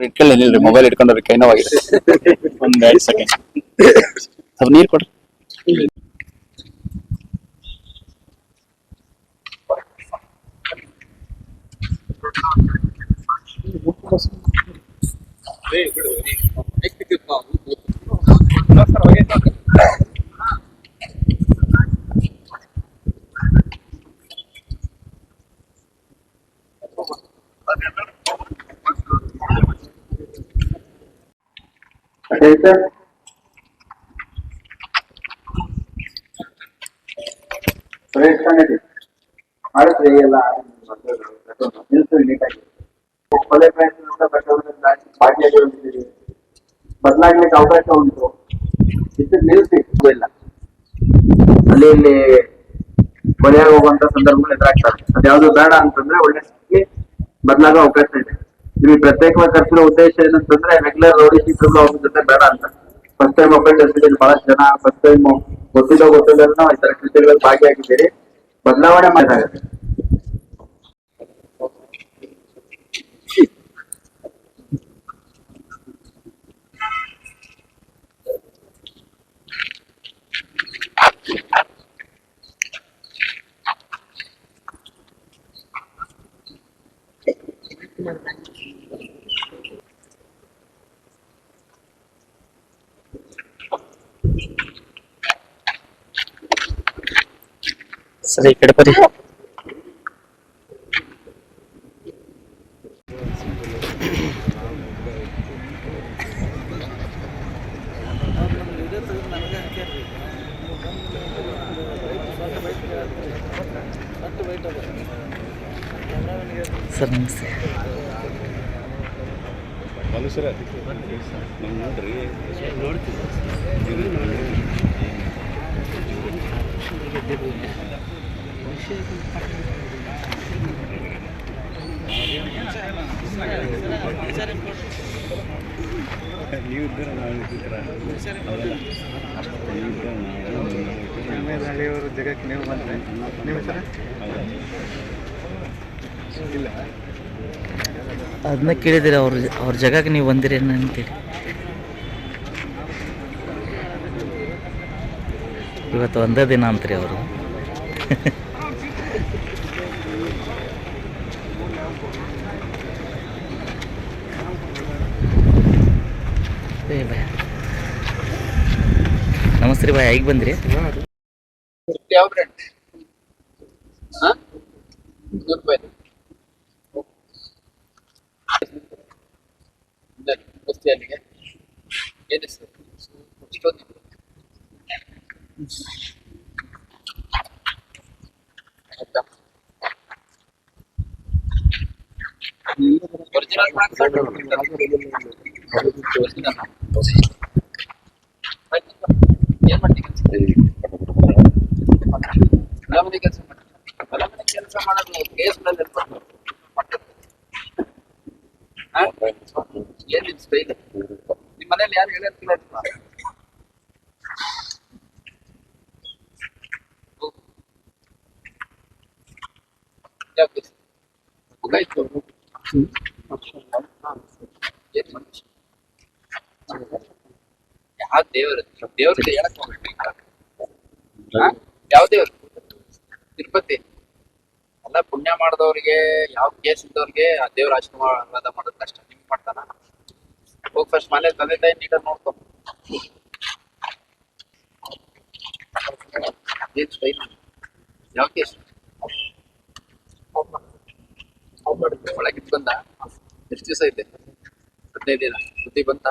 ಇಟ್ಕೊಳ್ಳಿ ನಿಲ್ರಿ ಮೊಬೈಲ್ ಇಟ್ಕೊಂಡ್ರೆ ಕೈ ನೋವಾಗಿದೆ ಒಂದ್ ಎರಡು ಸೆಕೆಂಡ್ ಸ್ವಲ್ಪ ನೀರ್ ಕೊಡ್ರಿ ಆಯ್ತಾ ಸುರೇಶ್ ಕನ್ನಡಿ ಮಾಡಿದ್ರೆ ಎಲ್ಲ ನಿಲ್ಸಿ ನೀಟಾಗಿ ಕೊಲೆ ಪ್ರಯತ್ನ ಭಾಗಿಯಾಗಿರುತ್ತೀರಿ ಬದಲಾಗ್ಲಿಕ್ಕೆ ಅವಕಾಶ ಉಂಟು ಇದು ನಿಲ್ಸಿ ಇಲ್ಲ ಅಲ್ಲಿ ಇಲ್ಲಿ ಕೊಲೆ ಹೋಗುವಂತ ಸಂದರ್ಭಗಳು ಎದುರಾಗ್ತವೆ ಅದ್ಯಾವ್ದು ಬೇಡ ಅಂತಂದ್ರೆ ಒಳ್ಳೆ ಬದಲಾಗೋ ಅವಕಾಶ ಇದೆ. ನಿಮಗೆ ಪ್ರತ್ಯೇಕವಾಗಿ ಕರ್ಸಿರೋ ಉದ್ದೇಶ ಏನಂತಂದ್ರೆ ರೆಗ್ಯುಲರ್ ರೋಡಿ ಶೀಟ್ಗಳು ಅವ್ರ ಜೊತೆ ಬೇಡ ಅಂತ. ಫಸ್ಟ್ ಟೈಮ್ ಒಬ್ಬರು ಬಹಳಷ್ಟು ಜನ ಫಸ್ಟ್ ಟೈಮ್ ಗೊತ್ತಿಲ್ಲ ಗೊತ್ತಿಲ್ಲ ಈ ತರ ಕೃತ್ಯಗಳಲ್ಲಿ ಭಾಗಿಯಾಗಿದ್ದೀರಿ. ಬದಲಾವಣೆ ಮಾಡಿದಾಗುತ್ತೆ ಸರಿ ಈ ಕಡೆ ಬರ್ರಿ ಸರ್ ನಮಸ್ತೆ ಹಳ್ಳಿಯವರು ಜಗಕ್ಕೆ ನೀವು ಬಂದ್ರೆ ನಿಮ್ಮ ಹೆಸರು ಇಲ್ಲ ಅದನ್ನ ಕೇಳಿದಿರ ಅವ್ರ ಅವ್ರ ಜಾಗಕ್ಕೆ ನೀವು ಬಂದಿರಿ ಅಂತೇಳಿ ಇವತ್ತು ಒಂದೇ ದಿನ ಅಂತ್ರಿ ಅವರು. ನಮಸ್ತೆ ರೀ ಬಾಯ್ ಈಗ ಬಂದ್ರಿ? 你还是得用个还是得 ದೇವರು ದೇವ್ರಿಗೆ ಹೇಳಕ್ ಹೋಗ್ಬೇಕು? ಯಾವ ದೇವ್ರು? ತಿರುಪತಿ. ಎಲ್ಲ ಪುಣ್ಯ ಮಾಡಿದವ್ರಿಗೆ ಯಾವ ಕೇಸ್ ಇದ್ದವ್ರಿಗೆ ಆ ದೇವ್ರ ಆಶೀರ್ವಾದ ಮಾಡೋದು ಕಷ್ಟ. ನಿಮ್ಗೆ ಮಾಡ್ತಾನ? ಹೋಗ್ ಫಸ್ಟ್ ಮನೆ ತಂದೆ ತಾಯಿ ನೀಟಾಗಿ ನೋಡ್ಕೊ. ಯಾವ ಕೇಸ್? ಒಳಗಿದ್ ಬಂದ? ಎಷ್ಟು ದಿವಸ ಐತೆ? ಹದಿನೈದು ದಿನ. ಸುದ್ದಿ ಬಂತ?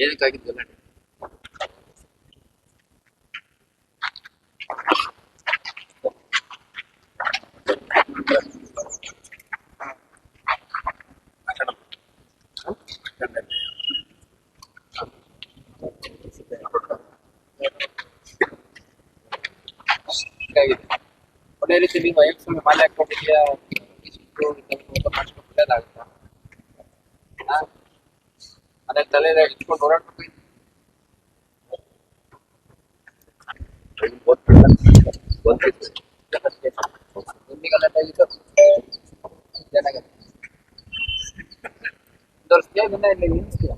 ಏನಕ್ಕಾಗಿದ್ದು ಗಲಾಟೆ ಹೀಗಾಗಿದೆ ಒಳ್ಳೆ ರೀತಿ ನೀವು ವಯಸ್ಸು ಮಾಲೆ ಹಾಕೊಂಡಿದ್ಯಾ ಇಟ್ಕೊಂಡು ಓಡಾಡ್ಬೇಕು ನಿಮಗೆಲ್ಲ ಚೆನ್ನಾಗತ್ತೆ ಉದ್ಯೋಗದಿಂದ ಇಲ್ಲಿ ನಿಲ್ಲಿಸ್ತೀಯ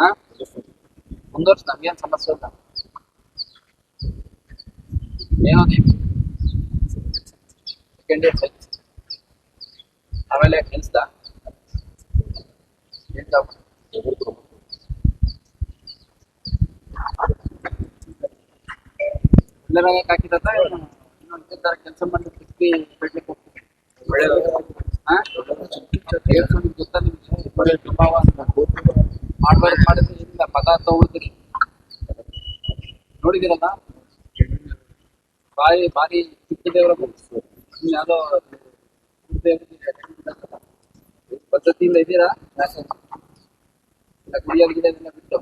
ಹಾ ಮುಂದುವರ್ಸ್ ನಮ್ಗೇನ್ ಸಮಸ್ಯೆ ಇಲ್ಲ ಏನೋ ನೀವು ಸೆಕೆಂಡ್ ಇಯರ್ ತರ ಕೆಲಸ ಮಾಡಿ ಸಿಕ್ಕಿ ಬಿಡ್ಲಿಕ್ಕೆ ಹೋಗ್ತೀವಿ ಒಳ್ಳೇದು ಹಾ ಹೇಳ್ಸು ನಿಮ್ಗೆ ಗೊತ್ತಾ ನಿಮ್ಗೆ? ಬರೀ ಪ್ರಭಾವ ಅಂತ ಮಾಡ್ಬಾರ್ದು, ಮಾಡಿದ್ರೆ ಇಲ್ಲ ಪದ ತಗೊಳ್ತೀರಿ ನೋಡಿದಿರಲ್ಲ ಬಾಯಿ, ಬಾರಿ ಚಿಕ್ಕ ದೇವರ ಪದ್ಧತಿಯಿಂದ ಇದ್ದೀರಾ ಬಿಟ್ಟು.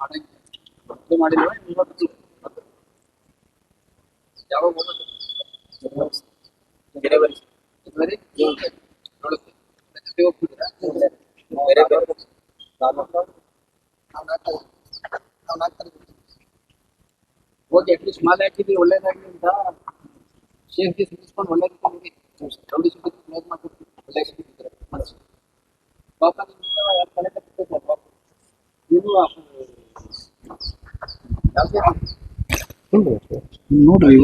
ಮೊದಲು ಮಾಡಿಲ್ವಾ ಇವತ್ತು ಯಾವಾಗ ಜನವರಿ ಜನವರಿ ನೋಡುತ್ತೆ ಜೊತೆ ಹೋಗ್ತಿದ್ದೀರಾ ಬೇರೆ ಬೇರೆ. ಹೋಗಿ ಅಟ್ಲೀಸ್ಟ್ ಮಾಲೆ ಹಾಕಿದ್ವಿ. ಒಳ್ಳೇದಾಗಲಿ ಅಂತ. ಶೇರ್ ಗೀಸ್ ಮುಗಿಸ್ಕೊಂಡು ಒಳ್ಳೆ ರೀತಿ ನೋಡಿ ರೌಡಿ ಸುದ್ದಿ ಕ್ಲೋಸ್ ಮಾಡ್ಬಿಡ್ತೀವಿ ಒಳ್ಳೆ ಸಿಕ್ಕಿದ್ರೆ ಮನಸ್ಸು ಪಾಪ ನಿಮ್ಮ ಯಾರು ತಲೆ ನಾನು ನೋಡ್ರಿ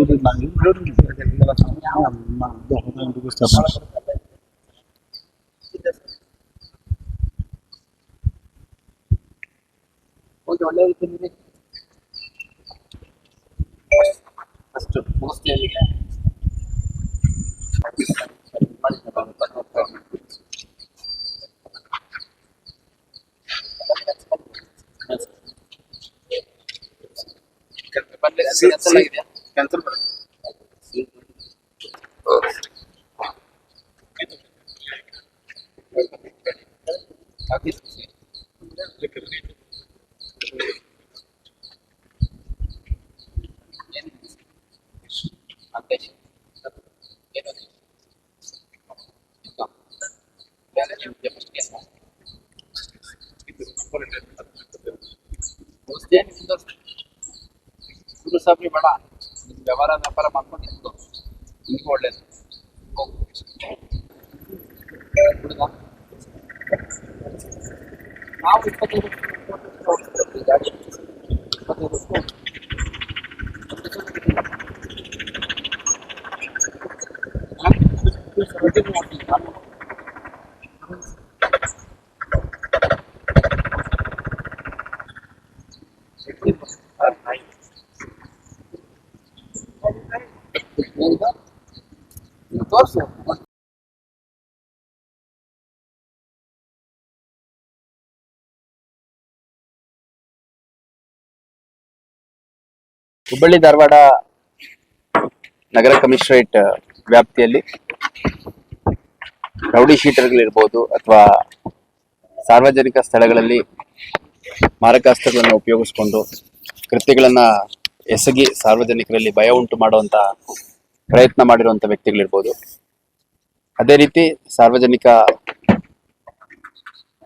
ಹೋಗಿ ಒಳ್ಳೆ ರೀತಿ ನೋಡಿ ಫಸ್ಟ್ ಕ್ಯಾನ್ಸಲ್ ಕ್ಯಾನ್ಸಲ್ ಸುಳ್ಳು ಸಾಬ್ರಿ ಬೇಡ ನಿಮ್ ವ್ಯವಹಾರ ವ್ಯಾಪಾರ ಮಾಡ್ಕೊಂಡು ನಿಂತು ನಿಮ್ಗೆ ಒಳ್ಳೇದು ಹೋಗು. ಹುಡುಗ ನಾವು ಇಪ್ಪತ್ತೈದು ವರ್ಷ ಗಾಡಿ ಇಪ್ಪತ್ತೈದು ವರ್ಷ ಹುಬ್ಬಳ್ಳಿ ಧಾರವಾಡ ನಗರ ಕಮಿಷನರೇಟ್ ವ್ಯಾಪ್ತಿಯಲ್ಲಿ ರೌಡಿ ಶೀಟರ್ಗಳಿರ್ಬೋದು ಅಥವಾ ಸಾರ್ವಜನಿಕ ಸ್ಥಳಗಳಲ್ಲಿ ಮಾರಕಾಸ್ತ್ರಗಳನ್ನು ಉಪಯೋಗಿಸಿಕೊಂಡು ಕೃತ್ಯಗಳನ್ನು ಎಸಗಿ ಸಾರ್ವಜನಿಕರಲ್ಲಿ ಭಯ ಉಂಟು ಮಾಡುವಂಥ ಪ್ರಯತ್ನ ಮಾಡಿರುವಂಥ ವ್ಯಕ್ತಿಗಳಿರ್ಬೋದು. ಅದೇ ರೀತಿ ಸಾರ್ವಜನಿಕ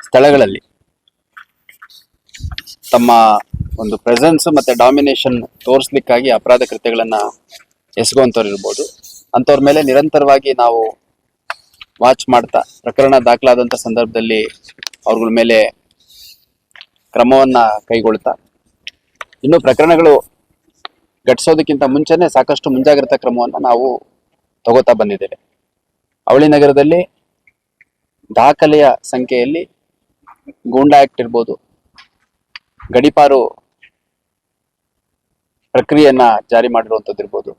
ಸ್ಥಳಗಳಲ್ಲಿ ತಮ್ಮ ಒಂದು ಪ್ರೆಸೆನ್ಸ್ ಮತ್ತೆ ಡಾಮಿನೇಷನ್ ತೋರಿಸ್ಲಿಕ್ಕಾಗಿ ಅಪರಾಧ ಕೃತ್ಯಗಳನ್ನ ಎಸಗುವಂಥವ್ರು ಇರ್ಬೋದು. ಅಂಥವ್ರ ಮೇಲೆ ನಿರಂತರವಾಗಿ ನಾವು ವಾಚ್ ಮಾಡ್ತಾ, ಪ್ರಕರಣ ದಾಖಲಾದಂಥ ಸಂದರ್ಭದಲ್ಲಿ ಅವ್ರಗಳ ಮೇಲೆ ಕ್ರಮವನ್ನ ಕೈಗೊಳ್ತಾ. ಇನ್ನು ಪ್ರಕರಣಗಳು ಘಟಿಸೋದಕ್ಕಿಂತ ಮುಂಚೆನೆ ಸಾಕಷ್ಟು ಮುಂಜಾಗ್ರತಾ ಕ್ರಮವನ್ನು ನಾವು ತಗೋತಾ ಬಂದಿದ್ದೇವೆ. ಅವಳಿ ನಗರದಲ್ಲಿ ದಾಖಲೆಯ ಸಂಖ್ಯೆಯಲ್ಲಿ ಗೂಂಡಾ ಆಕ್ಟ್ ಇರ್ಬೋದು. ಗಡಿಪಾರು ಪ್ರಕ್ರಿಯೆಯನ್ನ ಜಾರಿ ಮಾಡಿರುವಂತದ್ದು ಇರ್ಬೋದು.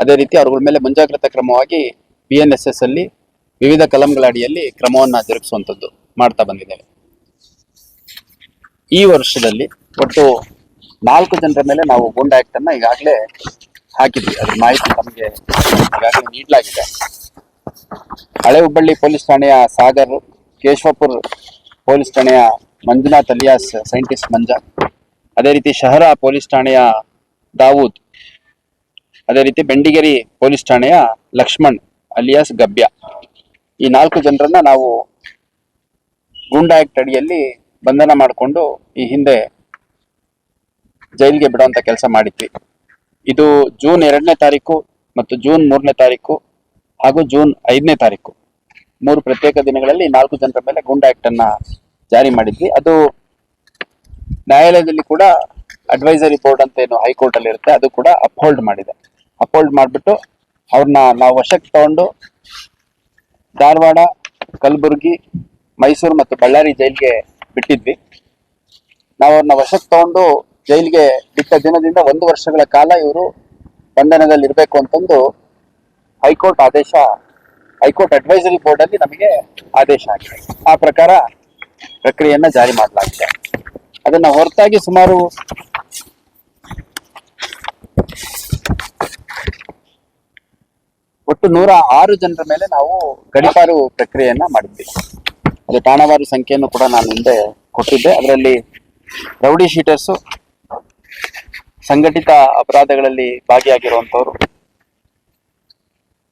ಅದೇ ರೀತಿ ಅವ್ರಗಳ ಮೇಲೆ ಮುಂಜಾಗ್ರತಾ ಕ್ರಮವಾಗಿ ಬಿ ಎಸ್ ಎಸ್ ಅಲ್ಲಿ ವಿವಿಧ ಕಲಂಗಳ ಅಡಿಯಲ್ಲಿ ಕ್ರಮವನ್ನ ಜರುಗಿಸುವಂತದ್ದು ಮಾಡ್ತಾ ಬಂದಿದ್ದೇವೆ. ಈ ವರ್ಷದಲ್ಲಿ ಒಟ್ಟು ನಾಲ್ಕು ಜನರ ಮೇಲೆ ನಾವು ಗೂಂಡ್ ಆಕ್ಟ್ ಅನ್ನ ಈಗಾಗಲೇ ಹಾಕಿದ್ವಿ. ಅದ್ರ ಮಾಹಿತಿ ನಮಗೆ ಈಗಾಗಲೇ ನೀಡಲಾಗಿದೆ. ಹಳೆ ಹುಬ್ಬಳ್ಳಿ ಪೊಲೀಸ್ ಠಾಣೆಯ ಸಾಗರ್, ಕೇಶವಪುರ್ ಪೊಲೀಸ್ ಠಾಣೆಯ ಮಂಜುನಾಥ್ ಅಲಿಯಾಸ್, ಸೈಂಟಿಸ್ಟ್ ಮಂಜ, ಅದೇ ರೀತಿ ಶಹರ ಪೊಲೀಸ್ ಠಾಣೆಯ ದಾವೂದ್. ಅದೇ ರೀತಿ ಬೆಂಡಿಗೇರಿ ಪೊಲೀಸ್ ಠಾಣೆಯ ಲಕ್ಷ್ಮಣ್ ಅಲಿಯಾಸ್ ಗಬ್ಯ. ಈ ನಾಲ್ಕು ಜನರನ್ನ ನಾವು ಗೂಂಡಾ ಆಕ್ಟ್ ಅಡಿಯಲ್ಲಿ ಬಂಧನ ಮಾಡಿಕೊಂಡು ಈ ಹಿಂದೆ ಜೈಲಿಗೆ ಬಿಡುವಂತ ಕೆಲಸ ಮಾಡಿದ್ವಿ. ಇದು ಜೂನ್ ಎರಡನೇ ತಾರೀಕು ಮತ್ತು ಜೂನ್ ಮೂರನೇ ತಾರೀಕು ಹಾಗೂ ಜೂನ್ ಐದನೇ ತಾರೀಕು. ಮೂರು ಪ್ರತ್ಯೇಕ ದಿನಗಳಲ್ಲಿ ನಾಲ್ಕು ಜನರ ಮೇಲೆ ಗೂಂಡಾ ಆಕ್ಟ್ ಅನ್ನ ಜಾರಿ ಮಾಡಿದ್ವಿ. ಅದು ನ್ಯಾಯಾಲಯದಲ್ಲಿ ಕೂಡ ಅಡ್ವೈಸರಿ ಬೋರ್ಡ್ ಅಂತ ಏನು ಹೈಕೋರ್ಟ್ ಅಲ್ಲಿ ಇರುತ್ತೆ, ಅದು ಕೂಡ ಅಪ್ಹೋಲ್ಡ್ ಮಾಡಿದೆ. ಅಪ್ಹೋಲ್ಡ್ ಮಾಡಿಬಿಟ್ಟು ಅವ್ರನ್ನ ನಾವು ವಶಕ್ಕೆ ತಗೊಂಡು ಧಾರವಾಡ, ಕಲಬುರಗಿ, ಮೈಸೂರು ಮತ್ತು ಬಳ್ಳಾರಿ ಜೈಲಿಗೆ ಬಿಟ್ಟಿದ್ವಿ. ನಾವು ಅವ್ರನ್ನ ವಶಕ್ಕೆ ತಗೊಂಡು ಜೈಲಿಗೆ ಬಿಟ್ಟ ದಿನದಿಂದ ಒಂದು ವರ್ಷಗಳ ಕಾಲ ಇವರು ಬಂಧನದಲ್ಲಿ ಇರಬೇಕು ಅಂತಂದು ಹೈಕೋರ್ಟ್ ಆದೇಶ ಹೈಕೋರ್ಟ್ ಅಡ್ವೈಸರಿ ಬೋರ್ಡ್ ಅಲ್ಲಿ ನಮಗೆ ಆದೇಶ ಆಗಿದೆ ಆ ಪ್ರಕಾರ ಪ್ರಕ್ರಿಯೆಯನ್ನ ಜಾರಿ ಮಾಡಲಾಗಿದೆ. ಅದನ್ನ ಹೊರತಾಗಿ ಸುಮಾರು ಒಟ್ಟು ನೂರ ಆರು ಜನರ ಮೇಲೆ ನಾವು ಗಡಿಪಾರು ಪ್ರಕ್ರಿಯೆಯನ್ನ ಮಾಡಿದ್ವಿ. ಅದು ಠಾಣವಾರು ಸಂಖ್ಯೆಯನ್ನು ಕೂಡ ನಾನು ಹಿಂದೆ ಕೊಟ್ಟಿದ್ದೆ. ಅದರಲ್ಲಿ ರೌಡಿ ಶೀಟರ್ಸ್ ಸಂಘಟಿತ ಅಪರಾಧಗಳಲ್ಲಿ ಭಾಗಿಯಾಗಿರುವಂತವ್ರು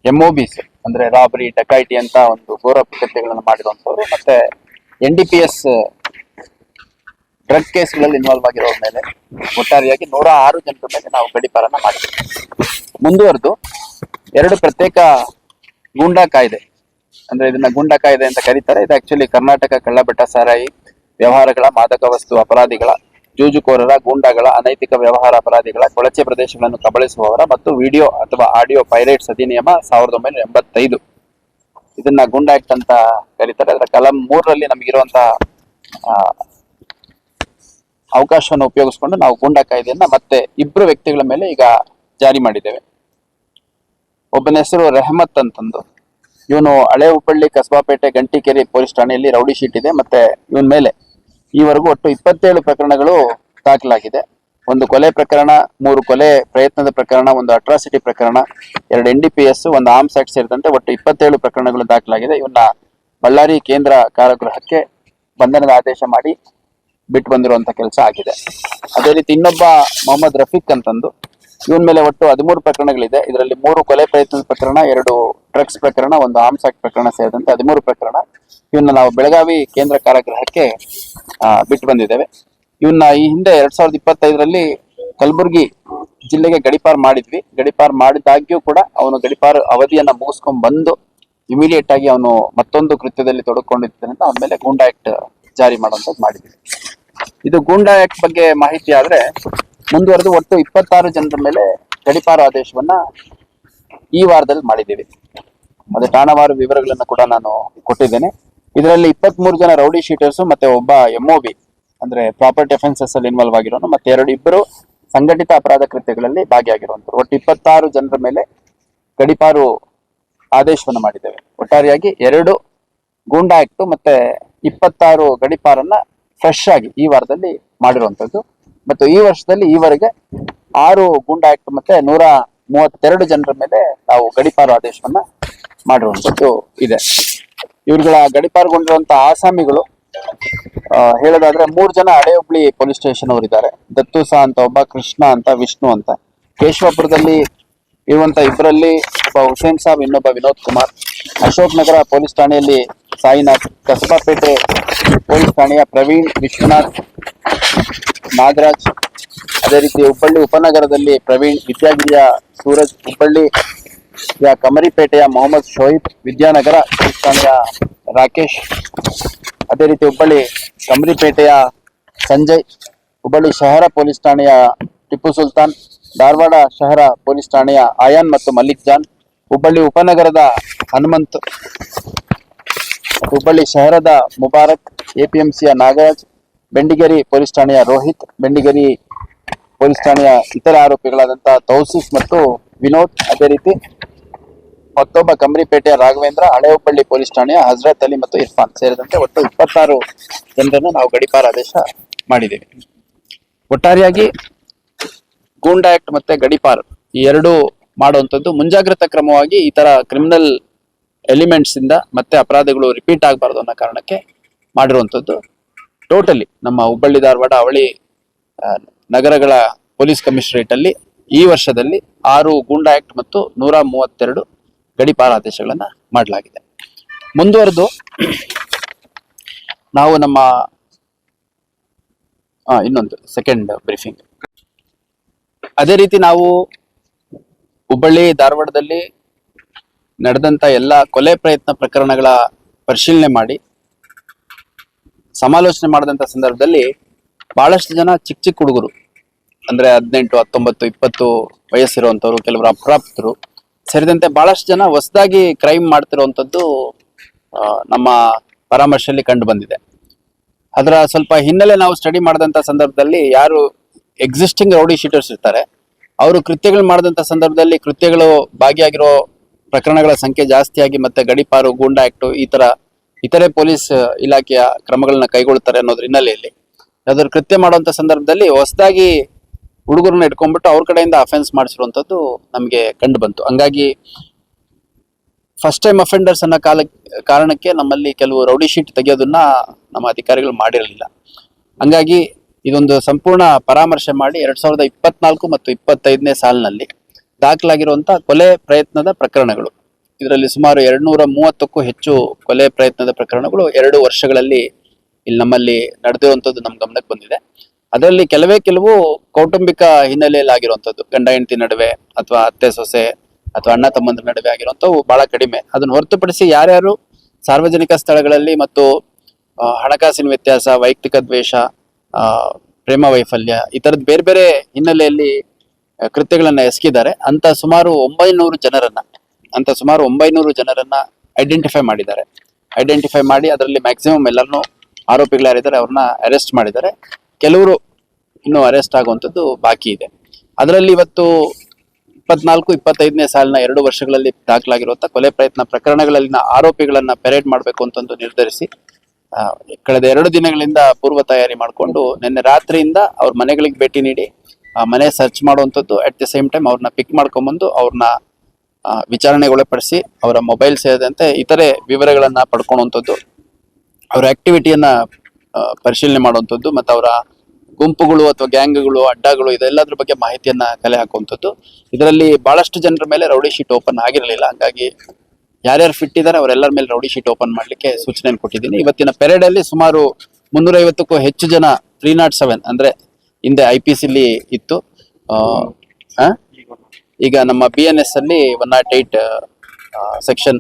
ಎಂಒಬಿಸ್ ಅಂದ್ರೆ ರಾಬರಿ ಡಕಾಯಿಟಿ ಅಂತ ಒಂದು ಘೋರ ಕೃತ್ಯಗಳನ್ನು ಮಾಡಿರುವಂತವ್ರು ಮತ್ತೆ N D P S drug ಕೇಸ್ಗಳಲ್ಲಿ involve ಆಗಿರೋ ಮೇಲೆ ಒಟ್ಟಾರೆಯಾಗಿ ನೂರ ಆರು ಜನರ ಮೇಲೆ ನಾವು ಗಡಿಪಾರನ ಮಾಡಿದ್ವಿ. ಮುಂದುವರೆದು ಎರಡು ಪ್ರತ್ಯೇಕ ಗೂಂಡಾ ಕಾಯ್ದೆ, ಅಂದ್ರೆ ಇದನ್ನ ಗೂಂಡಾ ಕಾಯ್ದೆ ಅಂತ ಕರೀತಾರೆ. ಇದು ಆಕ್ಚುಲಿ ಕರ್ನಾಟಕ ಕಳ್ಳಬೆಟ್ಟ ಸಾರಾಯಿ ವ್ಯವಹಾರಗಳ ಮಾದಕ ವಸ್ತು ಅಪರಾಧಿಗಳ, ಜೂಜುಕೋರರ, ಗೂಂಡಾಗಳ, ಅನೈತಿಕ ವ್ಯವಹಾರ ಅಪರಾಧಿಗಳ, ಕೊಳಚೆ ಪ್ರದೇಶಗಳನ್ನು ಕಬಳಿಸುವವರ ಮತ್ತು ವಿಡಿಯೋ ಅಥವಾ ಆಡಿಯೋ ಪೈರೇಟ್ಸ್ ಅಧಿನಿಯಮ ಸಾವಿರದ ಒಂಬೈನೂರ ಎಂಬತ್ತೈದು. ಇದನ್ನ ಗುಂಡಾಕ್ಟ್ ಅಂತ ಕರೀತಾರೆ. ಅದರ ಕಲಂ ಮೂರರಲ್ಲಿ ನಮಗಿರುವಂತ ಅವಕಾಶವನ್ನು ಉಪಯೋಗಿಸ್ಕೊಂಡು ನಾವು ಗೂಂಡಾ ಕಾಯ್ದೆಯನ್ನ ಮತ್ತೆ ಇಬ್ಬರು ವ್ಯಕ್ತಿಗಳ ಮೇಲೆ ಈಗ ಜಾರಿ ಮಾಡಿದ್ದೇವೆ. ಒಬ್ಬನ ಹೆಸರು ರೆಹಮತ್ ಅಂತಂದು. ಇವನು ಹಳೆ ಹುಬ್ಬಳ್ಳಿ ಕಸಬಾಪೇಟೆ ಗಂಟಿಕೆರೆ ಪೊಲೀಸ್ ಠಾಣೆಯಲ್ಲಿ ರೌಡಿ ಶೀಟ್ ಇದೆ ಮತ್ತೆ ಇವನ್ ಮೇಲೆ. ಈವರೆಗೂ ಒಟ್ಟು ಇಪ್ಪತ್ತೇಳು ಪ್ರಕರಣಗಳು ದಾಖಲಾಗಿದೆ. ಒಂದು ಕೊಲೆ ಪ್ರಕರಣ, ಮೂರು ಕೊಲೆ ಪ್ರಯತ್ನದ ಪ್ರಕರಣ, ಒಂದು ಅಟ್ರಾಸಿಟಿ ಪ್ರಕರಣ, ಎರಡು ಎನ್ ಡಿ ಪಿ ಎಸ್ ಒಂದು ಆರ್ಮ್ಸ್ ಆಕ್ಟ್ ಸೇರಿದಂತೆ ಒಟ್ಟು ಇಪ್ಪತ್ತೇಳು ಪ್ರಕರಣಗಳು ದಾಖಲಾಗಿದೆ. ಇವನ್ನ ಬಳ್ಳಾರಿ ಕೇಂದ್ರ ಕಾರಾಗೃಹಕ್ಕೆ ಬಂಧನದ ಆದೇಶ ಮಾಡಿ ಬಿಟ್ಟು ಬಂದಿರುವಂತ ಕೆಲಸ ಆಗಿದೆ. ಅದೇ ರೀತಿ ಇನ್ನೊಬ್ಬ ಮೊಹಮ್ಮದ್ ರಫೀಕ್ ಅಂತಂದು. ಇವನ್ ಮೇಲೆ ಒಟ್ಟು ಹದಿಮೂರು ಪ್ರಕರಣಗಳಿದೆ. ಇದರಲ್ಲಿ ಮೂರು ಕೊಲೆ ಪ್ರಯತ್ನದ ಪ್ರಕರಣ, ಎರಡು ಡ್ರಗ್ಸ್ ಪ್ರಕರಣ, ಒಂದು ಆರ್ಮ್ಸ್ ಆಕ್ಟ್ ಪ್ರಕರಣ ಸೇರಿದಂತೆ ಹದಿಮೂರು ಪ್ರಕರಣ ಇವನ್ನ ನಾವು ಬೆಳಗಾವಿ ಕೇಂದ್ರ ಕಾರಾಗೃಹಕ್ಕೆ ಬಿಟ್ಟು ಬಂದಿದ್ದೇವೆ. ಇವನ್ನ ಈ ಹಿಂದೆ ಎರಡ್ ಸಾವಿರದ ಇಪ್ಪತ್ತೈದರಲ್ಲಿ ಕಲಬುರಗಿ ಜಿಲ್ಲೆಗೆ ಗಡಿಪಾರ್ ಮಾಡಿದ್ವಿ. ಗಡಿಪಾರ್ ಮಾಡಿದಾಗ್ಯೂ ಕೂಡ ಅವನು ಗಡಿಪಾರ್ ಅವಧಿಯನ್ನ ಮುಗಿಸ್ಕೊಂಡ್ ಬಂದು ಇಮಿಡಿಯೇಟ್ ಆಗಿ ಅವನು ಮತ್ತೊಂದು ಕೃತ್ಯದಲ್ಲಿ ತೊಡಕೊಂಡಿದ್ದರಿಂದ ಅವನ ಮೇಲೆ ಗೂಂಡಾ ಆಕ್ಟ್ ಜಾರಿ ಮಾಡುವಂತದ್ದು ಮಾಡಿದ್ವಿ. ಇದು ಗೂಂಡಾ ಆಕ್ಟ್ ಬಗ್ಗೆ ಮಾಹಿತಿ ಆದ್ರೆ ಮುಂದುವರೆದು ಒಟ್ಟು ಇಪ್ಪತ್ತಾರು ಜನರ ಮೇಲೆ ಗಡಿಪಾರು ಆದೇಶವನ್ನ ಈ ವಾರದಲ್ಲಿ ಮಾಡಿದ್ದೀವಿ. ಮತ್ತೆ ಠಾಣವಾರು ವಿವರಗಳನ್ನ ಕೂಡ ನಾನು ಕೊಟ್ಟಿದ್ದೇನೆ. ಇದರಲ್ಲಿ ಇಪ್ಪತ್ತ್ ಮೂರು ಜನ ರೌಡಿ ಶೀಟರ್ಸ್ ಮತ್ತೆ ಒಬ್ಬ ಎಂಒಬಿ ಅಂದ್ರೆ ಪ್ರಾಪರ್ಟಿ ಅಫೆನ್ಸಸ್ ಅಲ್ಲಿ ಇನ್ವಾಲ್ವ್ ಆಗಿರೋನು, ಮತ್ತೆ ಎರಡು ಇಬ್ಬರು ಸಂಘಟಿತ ಅಪರಾಧ ಕೃತ್ಯಗಳಲ್ಲಿ ಭಾಗಿಯಾಗಿರುವಂತರು ಒಟ್ಟು ಇಪ್ಪತ್ತಾರು ಜನರ ಮೇಲೆ ಗಡಿಪಾರು ಆದೇಶವನ್ನು ಮಾಡಿದ್ದೇವೆ. ಒಟ್ಟಾರೆಯಾಗಿ ಎರಡು ಗೂಂಡಾ ಆಕ್ಟ್ ಮತ್ತೆ ಇಪ್ಪತ್ತಾರು ಗಡಿಪಾರನ್ನ ಫ್ರೆಶ್ ಆಗಿ ಈ ವಾರದಲ್ಲಿ ಮಾಡಿರುವಂತದ್ದು ಮತ್ತು ಈ ವರ್ಷದಲ್ಲಿ ಈವರೆಗೆ ಆರು ಗೂಂಡಾ ಆಕ್ಟ್ ಮತ್ತೆ ನೂರ ಮೂವತ್ತೆರಡು ಜನರ ಮೇಲೆ ನಾವು ಗಡಿಪಾರು ಆದೇಶವನ್ನ ಮಾಡಿರುವಂತದ್ದು ಇದೆ. ಇವ್ರುಗಳ ಗಡಿಪಾರುಗೊಂಡಿರುವಂತಹ ಆಸಾಮಿಗಳು ಹೇಳೋದಾದ್ರೆ ಮೂರ್ ಜನ ಹಳೆಯೊಬ್ಳಿ ಪೊಲೀಸ್ ಸ್ಟೇಷನ್ ಅವರಿದ್ದಾರೆ. ದತ್ತು ಸಹ ಅಂತ ಒಬ್ಬ ಕೃಷ್ಣ ಅಂತ ವಿಷ್ಣು ಅಂತ. ಕೇಶವಪುರದಲ್ಲಿ ಇರುವಂತ ಇಬ್ಬರಲ್ಲಿ ಒಬ್ಬ ಹುಸೇನ್ ಸಾಬ್, ಇನ್ನೊಬ್ಬ ವಿನೋದ್ ಕುಮಾರ್. ಅಶೋಕ್ ನಗರ ಪೊಲೀಸ್ ಠಾಣೆಯಲ್ಲಿ ಸಾಯಿನಾಥ್, ಕಸಬಾಪೇಟೆ ಪೊಲೀಸ್ ಠಾಣೆಯ ಪ್ರವೀಣ್, ವಿಶ್ವನಾಥ್, ನಾಗರಾಜ್, ಅದೇ ರೀತಿ ಹುಬ್ಬಳ್ಳಿ ಉಪನಗರದಲ್ಲಿ ಪ್ರವೀಣ್, ವಿದ್ಯಾಗಿರಿಯ ಸೂರಜ್, ಹುಬ್ಬಳ್ಳಿ ಕಮರಿಪೇಟೆಯ ಮೊಹಮ್ಮದ್ ಶೋಯಿಬ್ ವಿದ್ಯಾನಗರ ಪೊಲೀಸ್ ಠಾಣೆಯ ರಾಕೇಶ್, ಅದೇ ರೀತಿ ಹುಬ್ಬಳ್ಳಿ ಕಮರಿಪೇಟೆಯ ಸಂಜಯ್, ಹುಬ್ಬಳ್ಳಿ ಶಹರ ಪೊಲೀಸ್ ಠಾಣೆಯ ಟಿಪ್ಪು ಸುಲ್ತಾನ್ ಧಾರವಾಡ ಶಹರ ಪೊಲೀಸ್ ಠಾಣೆಯ ಆಯಾನ್ ಮತ್ತು ಮಲ್ಲಿಕ್ ಜಾನ್, ಹುಬ್ಬಳ್ಳಿ ಉಪನಗರದ ಹನುಮಂತ್, ಹುಬ್ಬಳ್ಳಿ ಶಹರದ ಮುಬಾರಕ್, ಎಪಿಎಂಸಿಯ ನಾಗರಾಜ್, ಬೆಂಡಿಗೇರಿ ಪೊಲೀಸ್ ಠಾಣೆಯ ರೋಹಿತ್, ಬೆಂಡಿಗೇರಿ ಪೊಲೀಸ್ ಠಾಣೆಯ ಇತರ ಆರೋಪಿಗಳಾದಂತಹ ತೌಸಿಫ್ ಮತ್ತು ವಿನೋದ್. ಅದೇ ರೀತಿ ಮತ್ತೊಬ್ಬ ಕಂಬರಿಪೇಟೆಯ ರಾಘವೇಂದ್ರ, ಹಳೆ ಹುಬ್ಬಳ್ಳಿ ಪೊಲೀಸ್ ಠಾಣೆಯ ಹಜರತ್ ಅಲಿ ಮತ್ತು ಇರ್ಫಾನ್ ಸೇರಿದಂತೆ ಒಟ್ಟು ಇಪ್ಪತ್ತಾರು ಜನರನ್ನು ನಾವು ಗಡಿಪಾರ ಆದೇಶ ಮಾಡಿದ್ದೇವೆ. ಒಟ್ಟಾರೆಯಾಗಿ ಗೂಂಡಾ ಆಕ್ಟ್ ಮತ್ತೆ ಗಡಿಪಾರ್ ಈ ಎರಡು ಮಾಡುವಂಥದ್ದು ಮುಂಜಾಗ್ರತಾ ಕ್ರಮವಾಗಿ ಈ ತರ ಕ್ರಿಮಿನಲ್ ಎಲಿಮೆಂಟ್ಸ್ ಇಂದ ಮತ್ತೆ ಅಪರಾಧಗಳು ರಿಪೀಟ್ ಆಗಬಾರ್ದು ಅನ್ನೋ ಕಾರಣಕ್ಕೆ ಮಾಡಿರುವಂಥದ್ದು. ಟೋಟಲಿ ನಮ್ಮ ಹುಬ್ಬಳ್ಳಿ, ಧಾರವಾಡ, ಅವಳಿ ನಗರಗಳ ಪೊಲೀಸ್ ಕಮಿಷನರೇಟ್ ಅಲ್ಲಿ ಈ ವರ್ಷದಲ್ಲಿ ಆರು ಗೂಂಡಾ ಆಕ್ಟ್ ಮತ್ತು ನೂರ ಮೂವತ್ತೆರಡು ಗಡಿಪಾರ ಆದೇಶಗಳನ್ನ ಮಾಡಲಾಗಿದೆ. ಮುಂದುವರೆದು ನಾವು ನಮ್ಮ ಇನ್ನೊಂದು ಸೆಕೆಂಡ್ ಬ್ರೀಫಿಂಗ್ ಅದೇ ರೀತಿ ನಾವು ಹುಬ್ಬಳ್ಳಿ ಧಾರವಾಡದಲ್ಲಿ ನಡೆದಂತ ಎಲ್ಲ ಕೊಲೆ ಪ್ರಯತ್ನ ಪ್ರಕರಣಗಳ ಪರಿಶೀಲನೆ ಮಾಡಿ ಸಮಾಲೋಚನೆ ಮಾಡಿದಂತ ಸಂದರ್ಭದಲ್ಲಿ ಬಹಳಷ್ಟು ಜನ ಚಿಕ್ಕ ಚಿಕ್ಕ ಹುಡುಗರು ಅಂದ್ರೆ ಹದಿನೆಂಟು ಹತ್ತೊಂಬತ್ತು ಇಪ್ಪತ್ತು ವಯಸ್ಸಿರುವಂತವ್ರು ಕೆಲವರು ಅಪ್ರಾಪ್ತರು ಸೇರಿದಂತೆ ಬಹಳಷ್ಟು ಜನ ಹೊಸದಾಗಿ ಕ್ರೈಮ್ ಮಾಡ್ತಿರುವಂತದ್ದು ಆ, ನಮ್ಮ ಪರಾಮರ್ಶೆಯಲ್ಲಿ ಕಂಡು ಬಂದಿದೆ. ಅದರ ಸ್ವಲ್ಪ ಹಿನ್ನೆಲೆ ನಾವು ಸ್ಟಡಿ ಮಾಡಿದಂತ ಸಂದರ್ಭದಲ್ಲಿ ಯಾರು ಎಕ್ಸಿಸ್ಟಿಂಗ್ ರೌಡಿ ಶೀಟರ್ಸ್ ಇರ್ತಾರೆ. ಅವರು ಕೃತ್ಯಗಳು ಮಾಡಿದಂಥ ಸಂದರ್ಭದಲ್ಲಿ ಕೃತ್ಯಗಳು ಭಾಗಿಯಾಗಿರೋ ಪ್ರಕರಣಗಳ ಸಂಖ್ಯೆ ಜಾಸ್ತಿಯಾಗಿ ಮತ್ತೆ ಗಡಿಪಾರು, ಗೂಂಡಾ ಆಕ್ಟು ಈ ತರ ಇತರೆ ಪೊಲೀಸ್ ಇಲಾಖೆಯ ಕ್ರಮಗಳನ್ನ ಕೈಗೊಳ್ತಾರೆ ಅನ್ನೋದ್ರ ಹಿನ್ನೆಲೆಯಲ್ಲಿ. ಯಾವ್ದಾದ್ರು ಕೃತ್ಯ ಮಾಡುವಂತ ಸಂದರ್ಭದಲ್ಲಿ ಹೊಸದಾಗಿ ಹುಡುಗರನ್ನ ಇಟ್ಕೊಂಡ್ಬಿಟ್ಟು ಅವ್ರ ಕಡೆಯಿಂದ ಅಫೆನ್ಸ್ ಮಾಡಿಸಿರುವಂತದ್ದು ನಮಗೆ ಕಂಡು ಬಂತು. ಹಂಗಾಗಿ ಫಸ್ಟ್ ಟೈಮ್ ಅಫೆಂಡರ್ಸ್ ಅನ್ನೋ ಕಾಲ, ಕಾರಣಕ್ಕೆ ನಮ್ಮಲ್ಲಿ ಕೆಲವು ರೌಡಿ ಶೀಟ್ ತೆಗೆಯೋದನ್ನ ನಮ್ಮ ಅಧಿಕಾರಿಗಳು ಮಾಡಿರಲಿಲ್ಲ. ಹಂಗಾಗಿ ಇದೊಂದು ಸಂಪೂರ್ಣ ಪರಾಮರ್ಶೆ ಮಾಡಿ ಎರಡ್ ಸಾವಿರದ ಇಪ್ಪತ್ನಾಲ್ಕು ಮತ್ತು ಇಪ್ಪತ್ತೈದನೇ ಸಾಲಿನಲ್ಲಿ ದಾಖಲಾಗಿರುವಂತಹ ಕೊಲೆ ಪ್ರಯತ್ನದ ಪ್ರಕರಣಗಳು. ಇದರಲ್ಲಿ ಸುಮಾರು ಎರಡ್ನೂರ ಮೂವತ್ತಕ್ಕೂ ಹೆಚ್ಚು ಕೊಲೆ ಪ್ರಯತ್ನದ ಪ್ರಕರಣಗಳು ಎರಡು ವರ್ಷಗಳಲ್ಲಿ ಇಲ್ಲಿ ನಮ್ಮಲ್ಲಿ ನಡೆದಿರುವಂಥದ್ದು ನಮ್ಮ ಗಮನಕ್ಕೆ ಬಂದಿದೆ. ಅದರಲ್ಲಿ ಕೆಲವೇ ಕೆಲವು ಕೌಟುಂಬಿಕ ಹಿನ್ನೆಲೆಯಲ್ಲಿ ಆಗಿರುವಂಥದ್ದು ಗಂಡ, ಹೆಂಡತಿ ನಡುವೆ ಅಥವಾ ಅತ್ತೆ, ಸೊಸೆ ಅಥವಾ ಅಣ್ಣ, ತಮ್ಮಂದ್ರ ನಡುವೆ ಆಗಿರುವಂಥವು ಬಹಳ ಕಡಿಮೆ. ಅದನ್ನು ಹೊರತುಪಡಿಸಿ ಯಾರ್ಯಾರು ಸಾರ್ವಜನಿಕ ಸ್ಥಳಗಳಲ್ಲಿ ಮತ್ತು ಹಣಕಾಸಿನ ವ್ಯತ್ಯಾಸ, ವೈಯಕ್ತಿಕ ದ್ವೇಷ ಪ್ರೇಮ ವೈಫಲ್ಯ, ಈ ತರದ ಬೇರೆ ಬೇರೆ ಹಿನ್ನೆಲೆಯಲ್ಲಿ ಕೃತ್ಯಗಳನ್ನ ಎಸಗಿದ್ದಾರೆ. ಅಂತ ಸುಮಾರು ಒಂಬೈನೂರು ಜನರನ್ನ, ಅಂತ ಸುಮಾರು ಒಂಬೈನೂರು ಜನರನ್ನ ಐಡೆಂಟಿಫೈ ಮಾಡಿದ್ದಾರೆ. ಐಡೆಂಟಿಫೈ ಮಾಡಿ ಅದರಲ್ಲಿ ಮ್ಯಾಕ್ಸಿಮಮ್ ಎಲ್ಲರನ್ನೂ ಆರೋಪಿಗಳು ಯಾರಿದ್ದಾರೆ ಅವ್ರನ್ನ ಅರೆಸ್ಟ್ ಮಾಡಿದ್ದಾರೆ. ಕೆಲವರು ಇನ್ನೂ ಅರೆಸ್ಟ್ ಆಗುವಂಥದ್ದು ಬಾಕಿ ಇದೆ. ಅದರಲ್ಲಿ ಇವತ್ತು ಇಪ್ಪತ್ನಾಲ್ಕು, ಇಪ್ಪತ್ತೈದನೇ ಸಾಲಿನ ಎರಡು ವರ್ಷಗಳಲ್ಲಿ ದಾಖಲಾಗಿರುವಂಥ ಕೊಲೆ ಪ್ರಯತ್ನ ಪ್ರಕರಣಗಳಲ್ಲಿನ ಆರೋಪಿಗಳನ್ನ ಪೆರೇಡ್ ಮಾಡಬೇಕು ಅಂತಂದು ನಿರ್ಧರಿಸಿ ಕಳೆದ ಎರಡು ದಿನಗಳಿಂದ ಪೂರ್ವ ತಯಾರಿ ಮಾಡಿಕೊಂಡು ನಿನ್ನೆ ರಾತ್ರಿಯಿಂದ ಅವ್ರ ಮನೆಗಳಿಗೆ ಭೇಟಿ ನೀಡಿ, ಆ, ಮನೆ ಸರ್ಚ್ ಮಾಡುವಂಥದ್ದು. ಅಟ್ ದಿ ಸೇಮ್ ಟೈಮ್ ಅವ್ರನ್ನ ಪಿಕ್ ಮಾಡ್ಕೊಂಬಂದು ಅವ್ರನ್ನ ವಿಚಾರಣೆಗೊಳಪಡಿಸಿ ಅವರ ಮೊಬೈಲ್ ಸೇರಿದಂತೆ ಇತರೆ ವಿವರಗಳನ್ನ ಪಡ್ಕೊಳ್ಳುವಂಥದ್ದು ಅವರ ಆಕ್ಟಿವಿಟಿಯನ್ನ ಪರಿಶೀಲನೆ ಮಾಡುವಂಥದ್ದು ಮತ್ತು ಅವರ ಗುಂಪುಗಳು ಅಥವಾ ಗ್ಯಾಂಗ್ಗಳು, ಅಡ್ಡಗಳು ಇದೆಲ್ಲದ್ರ ಬಗ್ಗೆ ಮಾಹಿತಿಯನ್ನ ಕಲೆ ಹಾಕುವಂಥದ್ದು. ಇದರಲ್ಲಿ ಬಹಳಷ್ಟು ಜನರ ಮೇಲೆ ರೌಡಿ ಶೀಟ್ ಓಪನ್ ಆಗಿರಲಿಲ್ಲ. ಹಂಗಾಗಿ ಯಾರ್ಯಾರು ಫಿಟ್ ಇದ್ದಾರೆ ಅವರೆಲ್ಲರ ಮೇಲೆ ರೌಡಿ ಶೀಟ್ ಓಪನ್ ಮಾಡಲಿಕ್ಕೆ ಸೂಚನೆ ಕೊಟ್ಟಿದ್ದೀನಿ. ಇವತ್ತಿನ ಪೆರೇಡ್ ಅಲ್ಲಿ ಸುಮಾರು ಮುನ್ನೂರೈವತ್ತಕ್ಕೂ ಹೆಚ್ಚು ಜನ ತ್ರೀ ನಾಟ್ ಸೆವೆನ್ ಅಂದ್ರೆ ಹಿಂದೆ ಐ ಪಿ ಸಿಲಿ ಇತ್ತು? ಈಗ ನಮ್ಮ ಬಿ ಎನ್ ಎಸ್ ಅಲ್ಲಿ one not eight section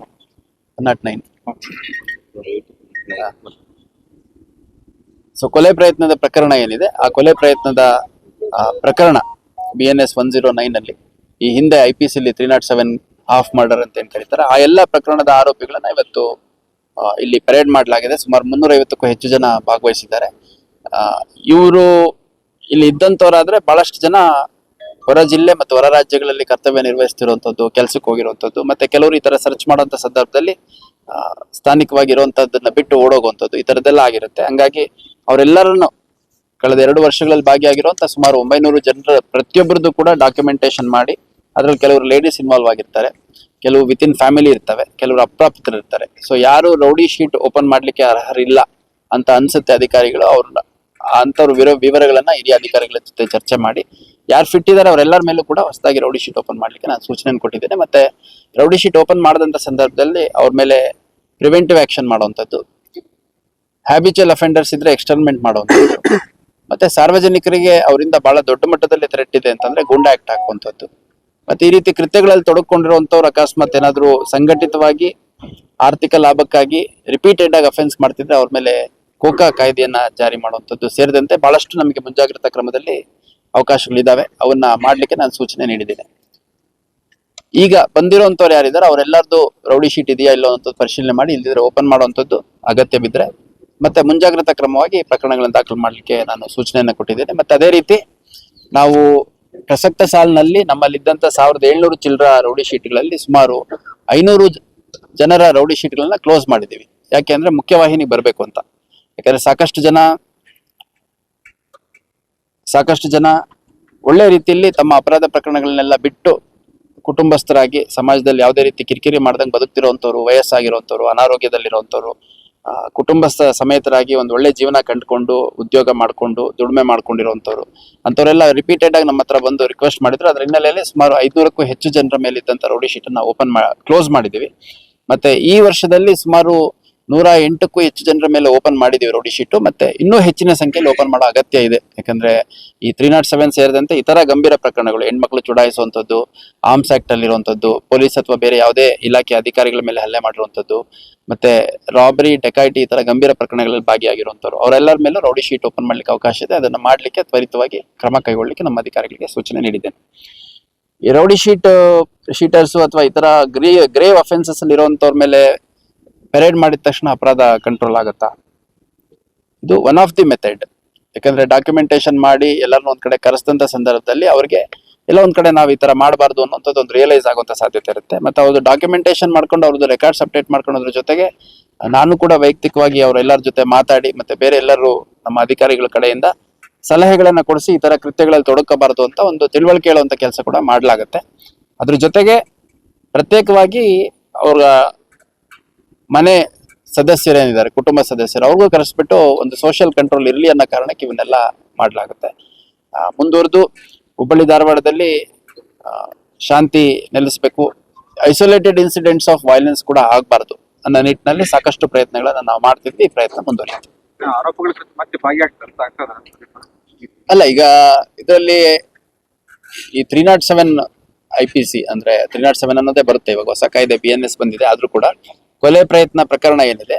one not nine so ಕೊಲೆ ಪ್ರಯತ್ನದ ಪ್ರಕರಣ ಏನಿದೆ? ಆ ಕೊಲೆ ಪ್ರಯತ್ನದ ಪ್ರಕರಣ B N S one zero nine ಅಲ್ಲಿ ಈ ಹಿಂದೆ I P ಸಿಲಿ three not seven half murder ಅಂತ ಏನ್ ಕರೀತಾರೆ, ಆ ಎಲ್ಲ ಪ್ರಕರಣದ ಆರೋಪಿಗಳನ್ನ ಇವತ್ತು ಇಲ್ಲಿ ಪರೇಡ್ ಮಾಡಲಾಗಿದೆ. ಸುಮಾರು ಮುನ್ನೂರೈವತ್ತಕ್ಕೂ ಹೆಚ್ಚು ಜನ ಭಾಗವಹಿಸಿದ್ದಾರೆ. ಇವರು ಇಲ್ಲಿ ಇದ್ದಂಥವರಾದ್ರೆ ಬಹಳಷ್ಟು ಜನ ಹೊರ ಜಿಲ್ಲೆ ಮತ್ತು ಹೊರ ರಾಜ್ಯಗಳಲ್ಲಿ ಕರ್ತವ್ಯ ನಿರ್ವಹಿಸ್ತಿರುವಂಥದ್ದು ಕೆಲಸಕ್ಕೆ ಹೋಗಿರುವಂಥದ್ದು ಮತ್ತೆ ಕೆಲವರು ಈ ತರ ಸರ್ಚ್ ಮಾಡುವಂತ ಸಂದರ್ಭದಲ್ಲಿ ಸ್ಥಾನಿಕವಾಗಿರುವಂಥದ್ದನ್ನ ಬಿಟ್ಟು ಓಡೋಗುವಂಥದ್ದು ಈ ಥರದ್ದೆಲ್ಲ ಆಗಿರುತ್ತೆ. ಹಂಗಾಗಿ ಅವರೆಲ್ಲರನ್ನು ಕಳೆದ ಎರಡು ವರ್ಷಗಳಲ್ಲಿ ಭಾಗಿಯಾಗಿರುವಂಥ ಸುಮಾರು ಒಂಬೈನೂರು ಜನರ ಪ್ರತಿಯೊಬ್ಬರದ್ದು ಕೂಡ ಡಾಕ್ಯುಮೆಂಟೇಶನ್ ಮಾಡಿ ಅದ್ರಲ್ಲಿ ಕೆಲವರು ಲೇಡೀಸ್ ಇನ್ವಾಲ್ವ್ ಆಗಿರ್ತಾರೆ, ಕೆಲವು ವಿತ್ ಇನ್ ಫ್ಯಾಮಿಲಿ ಇರ್ತವೆ, ಕೆಲವರು ಅಪ್ರಾಪ್ತರು ಇರ್ತಾರೆ ಸೊ ಯಾರು ರೌಡಿ ಶೀಟ್ ಓಪನ್ ಮಾಡ್ಲಿಕ್ಕೆ ಅರ್ಹರಿಲ್ಲ ಅಂತ ಅನ್ಸುತ್ತೆ ಅಧಿಕಾರಿಗಳು ಅವ್ರನ್ನ ಅಂತವ್ರ ವಿರ ವಿವರಗಳನ್ನ ಹಿರಿಯ ಅಧಿಕಾರಿಗಳ ಜೊತೆ ಚರ್ಚೆ ಮಾಡಿ, ಯಾರು ಫಿಟ್ ಇದ್ದಾರೆ ಅವರೆಲ್ಲರ ಮೇಲೂ ಕೂಡ ಹೊಸದಾಗಿ ರೌಡಿ ಶೀಟ್ ಓಪನ್ ಮಾಡ್ಲಿಕ್ಕೆ ನಾನು ಸೂಚನೆ ಕೊಟ್ಟಿದ್ದೇನೆ. ಮತ್ತೆ ರೌಡಿ ಶೀಟ್ ಓಪನ್ ಮಾಡದಂತ ಸಂದರ್ಭದಲ್ಲಿ ಅವ್ರ ಮೇಲೆ ಪ್ರಿವೆಂಟಿವ್ ಆಕ್ಷನ್ ಮಾಡುವಂಥದ್ದು ಹ್ಯಾಬಿಚುವಲ್ ಅಫೆಂಡರ್ಸ್ ಇದ್ರೆ ಎಕ್ಸ್ಟರ್ಮೆಂಟ್ ಮಾಡುವಂಥದ್ದು, ಮತ್ತೆ ಸಾರ್ವಜನಿಕರಿಗೆ ಅವರಿಂದ ಬಹಳ ದೊಡ್ಡ ಮಟ್ಟದಲ್ಲಿ ಥ್ರೆಟ್ ಇದೆ ಅಂತಂದ್ರೆ ಗುಂಡಾ ಆಕ್ಟ್ ಹಾಕುವಂಥದ್ದು. ಮತ್ತೆ ಈ ರೀತಿ ಕೃತ್ಯಗಳಲ್ಲಿ ತೊಡಕೊಂಡಿರುವಂತವ್ರು ಅಕಸ್ಮಾತ್ ಏನಾದ್ರು ಸಂಘಟಿತವಾಗಿ ಆರ್ಥಿಕ ಲಾಭಕ್ಕಾಗಿ ರಿಪೀಟೆಡ್ ಆಗಿ ಅಫೆನ್ಸ್ ಮಾಡ್ತಿದ್ರೆ ಅವ್ರ ಮೇಲೆ ಕೋಕಾ ಕಾಯ್ದೆಯನ್ನ ಜಾರಿ ಮಾಡುವಂಥದ್ದು ಸೇರಿದಂತೆ ಬಹಳಷ್ಟು ನಮಗೆ ಮುಂಜಾಗ್ರತಾ ಕ್ರಮದಲ್ಲಿ ಅವಕಾಶಗಳಿದ್ದಾವೆ ಅವನ್ನ ಮಾಡ್ಲಿಕ್ಕೆ ನಾನು ಸೂಚನೆ ನೀಡಿದ್ದೇನೆ. ಈಗ ಬಂದಿರುವಂತವ್ರು ಯಾರಿದ್ದಾರೆ, ಅವರೆಲ್ಲರದು ರೌಡಿ ಶೀಟ್ ಇದೆಯಾ ಇಲ್ಲ ಅಂತ ಪರಿಶೀಲನೆ ಮಾಡಿ ಇಲ್ಲದಿದ್ರೆ ಓಪನ್ ಮಾಡುವಂಥದ್ದು ಅಗತ್ಯ ಬಿದ್ದರೆ ಮತ್ತೆ ಮುಂಜಾಗ್ರತಾ ಕ್ರಮವಾಗಿ ಪ್ರಕರಣಗಳನ್ನು ದಾಖಲು ಮಾಡಲಿಕ್ಕೆ ನಾನು ಸೂಚನೆಯನ್ನು ಕೊಟ್ಟಿದ್ದೇನೆ. ಮತ್ತೆ ಅದೇ ರೀತಿ ನಾವು ಪ್ರಸಕ್ತ ಸಾಲಿನಲ್ಲಿ ನಮ್ಮಲ್ಲಿದ್ದಂತ ಸಾವಿರದ ಏಳ್ನೂರು ಚಿಲ್ಲರ ರೌಡಿ ಶೀಟ್ಗಳಲ್ಲಿ ಸುಮಾರು ಐನೂರು ಜನರ ರೌಡಿ ಶೀಟ್ಗಳನ್ನ ಕ್ಲೋಸ್ ಮಾಡಿದ್ದೀವಿ. ಯಾಕೆ ಅಂದ್ರೆ ಮುಖ್ಯವಾಹಿನಿಗೆ ಬರಬೇಕು ಅಂತ. ಯಾಕಂದ್ರೆ ಸಾಕಷ್ಟು ಜನ ಸಾಕಷ್ಟು ಜನ ಒಳ್ಳೆ ರೀತಿಯಲ್ಲಿ ತಮ್ಮ ಅಪರಾಧ ಪ್ರಕರಣಗಳನ್ನೆಲ್ಲ ಬಿಟ್ಟು ಕುಟುಂಬಸ್ಥರಾಗಿ ಸಮಾಜದಲ್ಲಿ ಯಾವುದೇ ರೀತಿ ಕಿರಿಕಿರಿ ಮಾಡ್ದಂಗೆ ಬದುಕ್ತಿರೋಂಥವ್ರು ವಯಸ್ಸಾಗಿರೋಂಥವ್ರು ಅನಾರೋಗ್ಯದಲ್ಲಿರೋಂಥವ್ರು ಕುಟುಂಬಸ್ಥ ಸಮೇತರಾಗಿ ಒಂದು ಒಳ್ಳೆ ಜೀವನ ಕಂಡುಕೊಂಡು, ಉದ್ಯೋಗ ಮಾಡ್ಕೊಂಡು, ದುಡಿಮೆ ಮಾಡ್ಕೊಂಡಿರುವಂಥವ್ರು, ಅಂಥವರೆಲ್ಲ ರಿಪೀಟೆಡ್ ಆಗಿ ನಮ್ಮ ಹತ್ರ ಬಂದು ರಿಕ್ವೆಸ್ಟ್ ಮಾಡಿದ್ರು. ಅದರ ಹಿನ್ನೆಲೆಯಲ್ಲಿ ಸುಮಾರು ಐದ್ನೂರಕ್ಕೂ ಹೆಚ್ಚು ಜನರ ಮೇಲೆ ರೌಡಿ ಶೀಟ್ ಅನ್ನ ಓಪನ್ ಮಾ ಕ್ಲೋಸ್ ಮಾಡಿದ್ದೀವಿ. ಮತ್ತೆ ಈ ವರ್ಷದಲ್ಲಿ ಸುಮಾರು ನೂರ ಎಂಟಕ್ಕೂ ಹೆಚ್ಚು ಜನರ ಮೇಲೆ ಓಪನ್ ಮಾಡಿದೀವಿ ರೌಡಿ ಶೀಟು, ಮತ್ತೆ ಇನ್ನೂ ಹೆಚ್ಚಿನ ಸಂಖ್ಯೆಯಲ್ಲಿ ಓಪನ್ ಮಾಡೋ ಅಗತ್ಯ ಇದೆ. ಯಾಕಂದ್ರೆ ಈ ತ್ರೀ ನಾಟ್ ಸೆವೆನ್ ಸೇರಿದಂತೆ ಇತರ ಗಂಭೀರ ಪ್ರಕರಣಗಳು, ಹೆಣ್ಮಕ್ಳು ಚುಡಾಯಿಸುವಂಥದ್ದು ಆರ್ಮ್ಸ್ ಆಕ್ಟ್ ಪೊಲೀಸ್ ಅಥವಾ ಬೇರೆ ಯಾವುದೇ ಇಲಾಖೆ ಅಧಿಕಾರಿಗಳ ಮೇಲೆ ಹಲ್ಲೆ ಮಾಡಿರುವಂಥದ್ದು, ಮತ್ತೆ ರಾಬರಿ ಡೆಕಾಯಿಟಿ ಈ ತರ ಗಂಭೀರ ಪ್ರಕರಣಗಳಲ್ಲಿ ಭಾಗಿಯಾಗಿರುವಂಥವ್ರು, ಅವರೆಲ್ಲರ ಮೇಲೂ ರೌಡಿ ಶೀಟ್ ಓಪನ್ ಮಾಡಲಿಕ್ಕೆ ಅವಕಾಶ ಇದೆ. ಅದನ್ನು ಮಾಡಲಿಕ್ಕೆ ತ್ವರಿತವಾಗಿ ಕ್ರಮ ಕೈಗೊಳ್ಳಲಿಕ್ಕೆ ನಮ್ಮ ಅಧಿಕಾರಿಗಳಿಗೆ ಸೂಚನೆ ನೀಡಿದ್ದೇನೆ. ಈ ರೌಡಿ ಶೀಟ್, ಶೀಟರ್ಸ್ ಅಥವಾ ಇತರ ಗ್ರೇ ಗ್ರೇವ್ ಅಫೆನ್ಸಸ್ ಅಲ್ಲಿ ಇರುವಂತವ್ರ ಮೇಲೆ ಪೆರೇಡ್ ಮಾಡಿದ ತಕ್ಷಣ ಅಪರಾಧ ಕಂಟ್ರೋಲ್ ಆಗುತ್ತಾ? ಇದು ಒನ್ ಆಫ್ ದಿ ಮೆಥಡ್ ಯಾಕಂದ್ರೆ ಡಾಕ್ಯುಮೆಂಟೇಶನ್ ಮಾಡಿ ಎಲ್ಲರನ್ನೂ ಒಂದ್ ಕಡೆ ಕರೆಸಿದಂತ ಸಂದರ್ಭದಲ್ಲಿ ಅವ್ರಿಗೆ ಎಲ್ಲ ಒಂದ್ ಕಡೆ ನಾವು ಈ ತರ ಮಾಡಬಾರ್ದು ಅನ್ನೋಂಥದ್ದು ಒಂದು ರಿಯಲೈಸ್ ಆಗುವಂತ ಸಾಧ್ಯತೆ ಇರುತ್ತೆ. ಮತ್ತೆ ಅವ್ರದ್ದು ಡಾಕ್ಯುಮೆಂಟೇಶನ್ ಮಾಡ್ಕೊಂಡು ಅವ್ರದ್ದು ರೆಕಾರ್ಡ್ಸ್ ಅಪ್ಡೇಟ್ ಮಾಡ್ಕೊಂಡ್ರ ಜೊತೆಗೆ ನಾನು ಕೂಡ ವೈಯಕ್ತಿಕವಾಗಿ ಅವರೆಲ್ಲರ ಜೊತೆ ಮಾತಾಡಿ ಮತ್ತೆ ಬೇರೆ ಎಲ್ಲರೂ ನಮ್ಮ ಅಧಿಕಾರಿಗಳ ಕಡೆಯಿಂದ ಸಲಹೆಗಳನ್ನ ಕೊಡಿಸಿ ಈ ತರ ಕೃತ್ಯಗಳಲ್ಲಿ ತೊಡಕಬಾರದು ಅಂತ ಒಂದು ತಿಳುವಳಿಕೆ ಹೇಳುವಂತ ಕೆಲಸ ಕೂಡ ಮಾಡಲಾಗುತ್ತೆ. ಅದ್ರ ಜೊತೆಗೆ ಪ್ರತ್ಯೇಕವಾಗಿ ಅವ್ರ ಮನೆ ಸದಸ್ಯರೇನಿದ್ದಾರೆ ಕುಟುಂಬ ಸದಸ್ಯರು ಅವ್ರಿಗೂ ಕರೆಸ್ಬಿಟ್ಟು ಒಂದು ಸೋಷಿಯಲ್ ಕಂಟ್ರೋಲ್ ಇರಲಿ ಅನ್ನೋ ಕಾರಣಕ್ಕೆ ಇವನ್ನೆಲ್ಲ ಮಾಡಲಾಗುತ್ತೆ. ಮುಂದುವರೆದು ಹುಬ್ಬಳ್ಳಿ ಧಾರವಾಡದಲ್ಲಿ ಶಾಂತಿ ನೆಲೆಸಬೇಕು. ಐಸೋಲೇಟೆಡ್ ಇನ್ಸಿಡೆಂಟ್ಸ್ ಆಫ್ ವೈಲೆನ್ಸ್ ಕೂಡ ಆಗಬಾರ್ದು ಅನ್ನೋ ನಿಟ್ಟಿನಲ್ಲಿ ಸಾಕಷ್ಟು ಪ್ರಯತ್ನಗಳನ್ನ ನಾವು ಮಾಡ್ತಿದ್ವಿ. ಈ ಪ್ರಯತ್ನ ಆಗ್ತದ? ಅಲ್ಲ ಈಗ ಇದರಲ್ಲಿ ಈ three not seven I P C ಅಂದ್ರೆ ತ್ರೀ ನಾಟ್ ಸೆವೆನ್ ಅನ್ನೋದೇ ಬರುತ್ತೆ. ಇವಾಗ ಹೊಸ ಕಾಯ್ದೆ ಬಿ ಎನ್ ಎಸ್ ಬಂದಿದೆ ಆದ್ರೂ ಕೂಡ. ಕೊಲೆ ಪ್ರಯತ್ನ ಪ್ರಕರಣ ಏನಿದೆ,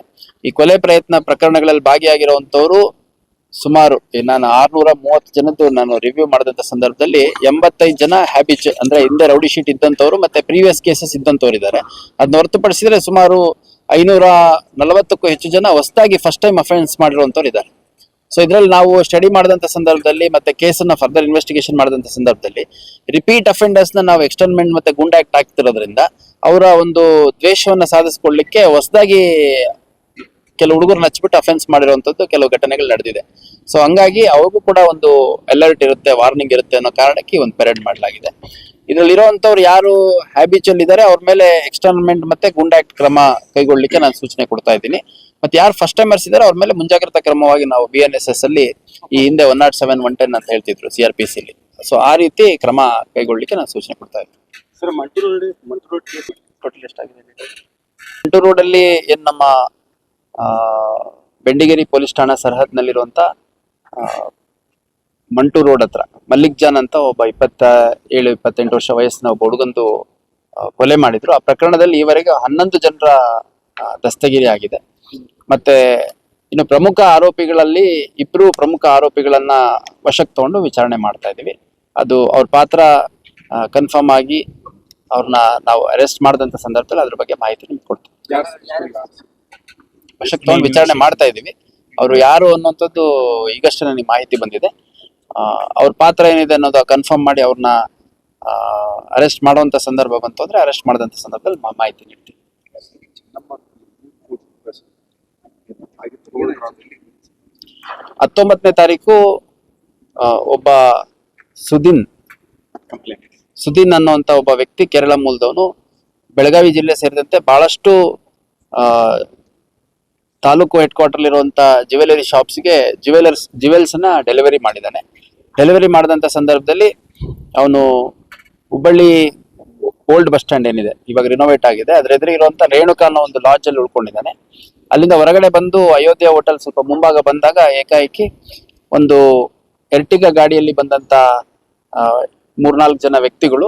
ಈ ಕೊಲೆ ಪ್ರಯತ್ನ ಪ್ರಕರಣಗಳಲ್ಲಿ ಭಾಗಿಯಾಗಿರುವಂತವ್ರು ಸುಮಾರು ನಾನು ಆರ್ನೂರ ಮೂವತ್ತು ಜನದ್ದು ನಾನು ರಿವ್ಯೂ ಮಾಡಿದಂತ ಸಂದರ್ಭದಲ್ಲಿ ಎಂಬತ್ತೈದು ಜನ ಹ್ಯಾಬಿಚ್ ಅಂದ್ರೆ ಹಿಂದೆ ರೌಡಿ ಶೀಟ್ ಇದ್ದಂತವ್ರು ಮತ್ತೆ ಪ್ರೀವಿಯಸ್ ಕೇಸಸ್ ಇದ್ದಂತವ್ರು ಇದ್ದಾರೆ. ಅದನ್ನ ಹೊರತುಪಡಿಸಿದ್ರೆ ಸುಮಾರು ಐನೂರ ನಲವತ್ತಕ್ಕೂ ಹೆಚ್ಚು ಜನ ಹೊಸದಾಗಿ ಫಸ್ಟ್ ಟೈಮ್ ಅಫೆನ್ಸ್ ಮಾಡಿರುವಂತವ್ರು ಇದ್ದಾರೆ. ಸೊ ಇದ್ರಲ್ಲಿ ನಾವು ಸ್ಟಡಿ ಮಾಡಿದಂತ ಸಂದರ್ಭದಲ್ಲಿ ಮತ್ತೆ ಕೇಸನ್ನ ಫರ್ದರ್ ಇನ್ವೆಸ್ಟಿಗೇಷನ್ ಮಾಡಿದಂತ ಸಂದರ್ಭದಲ್ಲಿ ರಿಪೀಟ್ ಅಫೆಂಡರ್ಸ್ನ ನಾವು ಎಕ್ಸ್ಟರ್ನ್ಮೆಂಟ್ ಮತ್ತೆ ಗುಂಡ್ ಆಕ್ಟ್ ಆಗ್ತಿರೋದ್ರಿಂದ ಅವರ ಒಂದು ದ್ವೇಷವನ್ನ ಸಾಧಿಸ್ಕೊಳ್ಳಿಕ್ಕೆ ಹೊಸದಾಗಿ ಕೆಲವು ಹುಡುಗರು ನಚ್ಚಿಬಿಟ್ಟು ಅಫೆನ್ಸ್ ಮಾಡಿರುವಂತದ್ದು ಕೆಲವು ಘಟನೆಗಳು ನಡೆದಿದೆ. ಸೊ ಹಂಗಾಗಿ ಅವ್ರಿಗೂ ಕೂಡ ಒಂದು ಅಲರ್ಟ್ ಇರುತ್ತೆ ವಾರ್ನಿಂಗ್ ಇರುತ್ತೆ ಅನ್ನೋ ಕಾರಣಕ್ಕೆ ಒಂದು ಪೆರೇಡ್ ಮಾಡಲಾಗಿದೆ. ಇದ್ರಲ್ಲಿ ಇರುವಂತವ್ರು ಯಾರು ಹ್ಯಾಬಿಚಲ್ ಇದ್ದಾರೆ ಅವ್ರ ಮೇಲೆ ಎಕ್ಸ್ಟರ್ನ್ಮೆಂಟ್ ಮತ್ತೆ ಗುಂಡ್ ಆಕ್ಟ್ ಕ್ರಮ ಕೈಗೊಳ್ಳಲಿಕ್ಕೆ ನಾನು ಸೂಚನೆ ಕೊಡ್ತಾ ಇದ್ದೀನಿ. ಮತ್ತೆ ಯಾರು ಫಸ್ಟ್ ಟೈಮ್ ಇದ್ದಾರೆ ಅವ್ರ ಮೇಲೆ ಮುಂಜಾಗ್ರತಾ ಕ್ರಮವಾಗಿ ನಾವು ಬಿ ಎನ್ ಎಸ್ ಎಸ್ ಅಲ್ಲಿ ಈ ಹಿಂದೆ one not seven one ten ಅಂತ ಹೇಳ್ತಿದ್ರು C R P C so ಆ ರೀತಿ ಕ್ರಮ ಕೈಗೊಳ್ಳಲಿಕ್ಕೆ ನಾನು ಸೂಚನೆ ಕೊಡ್ತಾ ಇದ್ದೀನಿ sir Mantur Mantur case total ಎಷ್ಟಾಗಿದೆ ಮಂಟೂರು ರೋಡ್ ಅಲ್ಲಿ ಏನ್ ನಮ್ಮ ಬೆಂಡಿಗೇರಿ ಪೊಲೀಸ್ ಠಾಣಾ ಸರಹದ್ನಲ್ಲಿರುವಂತ ಮಂಟು ಮಂಟೂ ರೋಡ್ ಹತ್ರ ಮಲ್ಲಿಕ್ ಜಾನ್ ಅಂತ ಒಬ್ಬ ಇಪ್ಪತ್ತ ಏಳು ಇಪ್ಪತ್ತೆಂಟು ವರ್ಷ ವಯಸ್ಸಿನ ಒಬ್ಬ ಹುಡುಗಂದು ಕೊಲೆ ಮಾಡಿದ್ರು. ಆ ಪ್ರಕರಣದಲ್ಲಿ ಈವರೆಗೆ ಹನ್ನೊಂದು ಜನರ ದಸ್ತಗಿರಿ ಆಗಿದೆ ಮತ್ತೆ ಇನ್ನು ಪ್ರಮುಖ ಆರೋಪಿಗಳಲ್ಲಿ ಇಬ್ರು ಪ್ರಮುಖ ಆರೋಪಿಗಳನ್ನ ವಶಕ್ಕೆ ತಗೊಂಡು ವಿಚಾರಣೆ ಮಾಡ್ತಾ ಇದ್ದೀವಿ. ಅದು ಅವ್ರ ಪಾತ್ರ ಕನ್ಫರ್ಮ್ ಆಗಿ ಅವ್ರನ್ನ ನಾವು ಅರೆಸ್ಟ್ ಮಾಡಿದಂತ ಸಂದರ್ಭದಲ್ಲಿ ಅದ್ರ ಬಗ್ಗೆ ಮಾಹಿತಿ ನಿಮ್ಗೆ ಕೊಡ್ತೀವಿ. ವಶಕ್ಕೆ ತಗೊಂಡು ವಿಚಾರಣೆ ಮಾಡ್ತಾ ಇದ್ದೀವಿ. ಅವರು ಯಾರು ಅನ್ನುವಂಥದ್ದು ಈಗಷ್ಟೇ ನನಗೆ ಮಾಹಿತಿ ಬಂದಿದೆ. ಅವ್ರ ಪಾತ್ರ ಏನಿದೆ ಅನ್ನೋದು ಕನ್ಫರ್ಮ್ ಮಾಡಿ ಅವ್ರನ್ನ ಅರೆಸ್ಟ್ ಮಾಡುವಂತ ಸಂದರ್ಭ ಬಂತು ಅಂದ್ರೆ ಅರೆಸ್ಟ್ ಮಾಡಿದಂತ ಸಂದರ್ಭದಲ್ಲಿ ಮಾಹಿತಿ ನೀಡ್ತೀವಿ. ಹತ್ತೊಂಬತ್ತನೇ ತಾರೀಕು ಒಬ್ಬ ಸುದಿನ್. ಸುದೀನ್ ಅನ್ನುವಂತ ಒಬ್ಬ ವ್ಯಕ್ತಿ ಕೇರಳ ಮೂಲದವನು. ಬೆಳಗಾವಿ ಜಿಲ್ಲೆ ಸೇರಿದಂತೆ ಬಹಳಷ್ಟು ತಾಲೂಕು ಹೆಡ್ ಕ್ವಾರ್ಟರ್ ಇರುವಂತ ಜ್ಯುವೆಲರಿ ಶಾಪ್ಸ್ಗೆ ಜ್ಯುವೆಲರ್ಸ್ ಜ್ಯುವೆಲ್ಸ್ನ ಡೆಲಿವರಿ ಮಾಡಿದ್ದಾನೆ. ಡೆಲಿವರಿ ಮಾಡಿದಂತ ಸಂದರ್ಭದಲ್ಲಿ ಅವನು ಹುಬ್ಬಳ್ಳಿ ಓಲ್ಡ್ ಬಸ್ ಸ್ಟ್ಯಾಂಡ್ ಏನಿದೆ, ಇವಾಗ ರಿನೋವೇಟ್ ಆಗಿದೆ. ಅದ್ರ ಎದುರು ಇರುವಂತ ರೇಣುಕಾ ಅನ್ನೋ ಒಂದು ಲಾಡ್ಜ್ ಅಲ್ಲಿ ಉಳ್ಕೊಂಡಿದ್ದಾನೆ. ಅಲ್ಲಿಂದ ಹೊರಗಡೆ ಬಂದು ಅಯೋಧ್ಯ ಹೋಟೆಲ್ ಸ್ವಲ್ಪ ಮುಂಭಾಗ ಬಂದಾಗ ಏಕಾಏಕಿ ಒಂದು ಎರ್ಟಿಗ ಗಾಡಿಯಲ್ಲಿ ಬಂದಂತ ಮೂರ್ನಾಲ್ಕು ಜನ ವ್ಯಕ್ತಿಗಳು,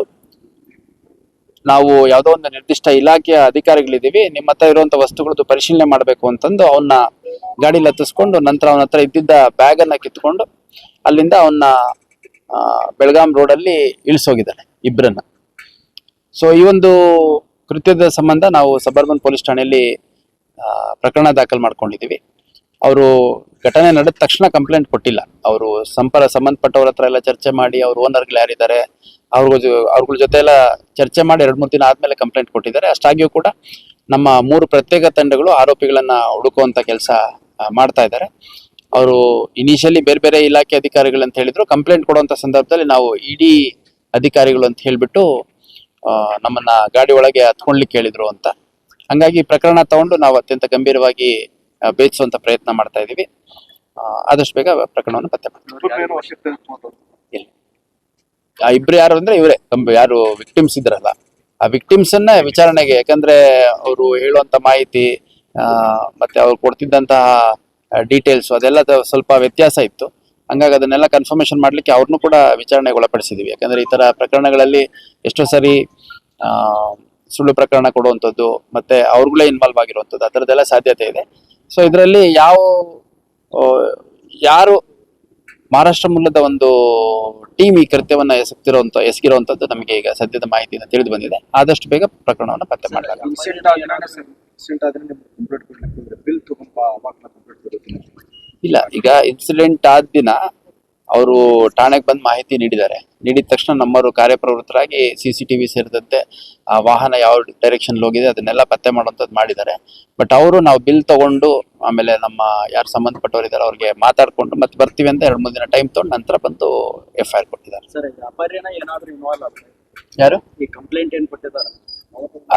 ನಾವು ಯಾವುದೋ ಒಂದು ನಿರ್ದಿಷ್ಟ ಇಲಾಖೆಯ ಅಧಿಕಾರಿಗಳಿದ್ದೀವಿ, ನಿಮ್ಮ ಹತ್ರ ಇರುವಂತ ವಸ್ತುಗಳದ್ದು ಪರಿಶೀಲನೆ ಮಾಡಬೇಕು ಅಂತಂದು ಅವನ್ನ ಗಾಡಿಲಿ ಹತ್ತಿಸ್ಕೊಂಡು ನಂತರ ಅವನ ಹತ್ರ ಇದ್ದಿದ್ದ ಬ್ಯಾಗ್ ಅನ್ನ ಕಿತ್ಕೊಂಡು ಅಲ್ಲಿಂದ ಅವನ್ನ ಬೆಳಗಾಂ ರೋಡ್ ಅಲ್ಲಿ ಇಳಿಸೋಗಿದ್ದಾನೆ ಇಬ್ಬರನ್ನ ಸೊ ಈ ಒಂದು ಕೃತ್ಯದ ಸಂಬಂಧ ನಾವು ಸಬರ್ಬನ್ ಪೊಲೀಸ್ ಠಾಣೆಯಲ್ಲಿ ಪ್ರಕರಣ ದಾಖಲು ಮಾಡ್ಕೊಂಡಿದ್ದೀವಿ. ಅವರು ಘಟನೆ ನಡೆದ ತಕ್ಷಣ ಕಂಪ್ಲೇಂಟ್ ಕೊಟ್ಟಿಲ್ಲ. ಅವರು ಸಂಪರ ಸಂಬಂಧಪಟ್ಟವ್ರ ಹತ್ರ ಎಲ್ಲ ಚರ್ಚೆ ಮಾಡಿ ಅವ್ರ ಓನರ್ಗಳು ಯಾರಿದ್ದಾರೆ ಅವ್ರಿಗೂ ಅವ್ರಗಳ ಜೊತೆ ಎಲ್ಲ ಚರ್ಚೆ ಮಾಡಿ ಎರಡು ಮೂರು ದಿನ ಆದ್ಮೇಲೆ ಕಂಪ್ಲೇಂಟ್ ಕೊಟ್ಟಿದ್ದಾರೆ. ಅಷ್ಟಾಗಿಯೂ ಕೂಡ ನಮ್ಮ ಮೂರು ಪ್ರತ್ಯೇಕ ತಂಡಗಳು ಆರೋಪಿಗಳನ್ನ ಹುಡುಕುವಂತ ಕೆಲಸ ಮಾಡ್ತಾ ಇದ್ದಾರೆ. ಅವರು ಇನಿಷಿಯಲಿ ಬೇರೆ ಬೇರೆ ಇಲಾಖೆ ಅಧಿಕಾರಿಗಳು ಅಂತ ಹೇಳಿದ್ರು. ಕಂಪ್ಲೇಂಟ್ ಕೊಡುವಂತ ಸಂದರ್ಭದಲ್ಲಿ ನಾವು ಇಡಿ ಅಧಿಕಾರಿಗಳು ಅಂತ ಹೇಳ್ಬಿಟ್ಟು ನಮ್ಮನ್ನ ಗಾಡಿ ಒಳಗೆ ಹತ್ಕೊಳ್ಲಿಕ್ಕೆ ಹೇಳಿದ್ರು ಅಂತ. ಹಂಗಾಗಿ ಪ್ರಕರಣ ತಗೊಂಡು ನಾವು ಅತ್ಯಂತ ಗಂಭೀರವಾಗಿ ಬೇಯಿಸುವಂತ ಪ್ರಯತ್ನ ಮಾಡ್ತಾ ಇದೀವಿ ಆದಷ್ಟು ಬೇಗ ಪ್ರಕರಣವನ್ನು ಪತ್ತೆ ಮಾಡ್ತೀವಿ. ಆ ಇಬ್ರು ಯಾರು ಅಂದ್ರೆ ಇವರೇ. ಯಾರು ವಿಕ್ಟಿಮ್ಸ್ ಇದ್ರಲ್ಲ. ಆ ವಿಕ್ಟಿಮ್ಸ್ ಅನ್ನ ವಿಚಾರಣೆಗೆ ಯಾಕಂದ್ರೆ ಅವರು ಹೇಳುವಂತ ಮಾಹಿತಿ ಮತ್ತೆ ಅವ್ರು ಕೊಡ್ತಿದ್ದಂತಹ ಡೀಟೇಲ್ಸ್ ಅದೆಲ್ಲ ಸ್ವಲ್ಪ ವ್ಯತ್ಯಾಸ ಇತ್ತು. ಹಂಗಾಗಿ ಅದನ್ನೆಲ್ಲ ಕನ್ಫರ್ಮೇಶನ್ ಮಾಡ್ಲಿಕ್ಕೆ ಅವ್ರನ್ನೂ ಕೂಡ ವಿಚಾರಣೆಗೆ ಒಳಪಡಿಸಿದೀವಿ. ಯಾಕಂದ್ರೆ ಈ ತರ ಪ್ರಕರಣಗಳಲ್ಲಿ ಎಷ್ಟೋ ಸರಿ ಆ, ಸುಳ್ಳು ಪ್ರಕರಣ ಕೊಡುವಂಥದ್ದು ಮತ್ತೆ ಅವ್ರುಗಳೇ ಇನ್ವಾಲ್ವ್ ಆಗಿರುವಂಥದ್ದು ಆ ಥರದ್ದೆಲ್ಲ ಸಾಧ್ಯತೆ ಇದೆ. ಸೊ ಇದರಲ್ಲಿ ಯಾವ ಯಾರು ಮಹಾರಾಷ್ಟ್ರ ಮೂಲದ ಒಂದು ಟೀಮ್ ಈ ಕೃತ್ಯವನ್ನ ಎಸಗ್ತಿರುವಂತ ಎಸಗಿರುವಂತದ್ದು ನಮಗೆ ಈಗ ಸದ್ಯದ ಮಾಹಿತಿಯಿಂದ ತಿಳಿದು ಬಂದಿದೆ. ಆದಷ್ಟು ಬೇಗ ಪ್ರಕರಣವನ್ನು ಪತ್ತೆ ಮಾಡಲಾಗಿದೆ ಇಲ್ಲ ಈಗ ಇನ್ಸಿಡೆಂಟ್ ಆದ ದಿನ ಅವರು ಠಾಣೆಗೆ ಬಂದು ಮಾಹಿತಿ ನೀಡಿದ್ದಾರೆ. ನೀಡಿದ ತಕ್ಷಣ ನಮ್ಮವರು ಕಾರ್ಯಪ್ರವೃತ್ತರಾಗಿ ಸಿ ಸಿ ಟಿ ವಿ ಸೇರಿದಂತೆ ಆ ವಾಹನ ಯಾವ ಡೈರೆಕ್ಷನ್ ಹೋಗಿದೆ ಅದನ್ನೆಲ್ಲ ಪತ್ತೆ ಮಾಡುವಂಥದ್ದು ಮಾಡಿದ್ದಾರೆ. ಬಟ್ ಅವರು ನಾವು ಬಿಲ್ ತಗೊಂಡು ಆಮೇಲೆ ನಮ್ಮ ಯಾರು ಸಂಬಂಧಪಟ್ಟವರಿದ್ದಾರೆ ಅವ್ರಿಗೆ ಮಾತಾಡ್ಕೊಂಡು ಮತ್ತೆ ಬರ್ತೀವಿ ಅಂತ ಎರಡು ಮೂರು ದಿನ ಟೈಮ್ ತಗೊಂಡು ನಂತರ ಬಂದು ಎಫ್ ಐ ಆರ್ ಕೊಟ್ಟಿದ್ದಾರೆ. ಯಾರು? ಈ ಕಂಪ್ಲೇಂಟ್ ಏನ್ ಕೊಟ್ಟಿದ್ದಾರೆ?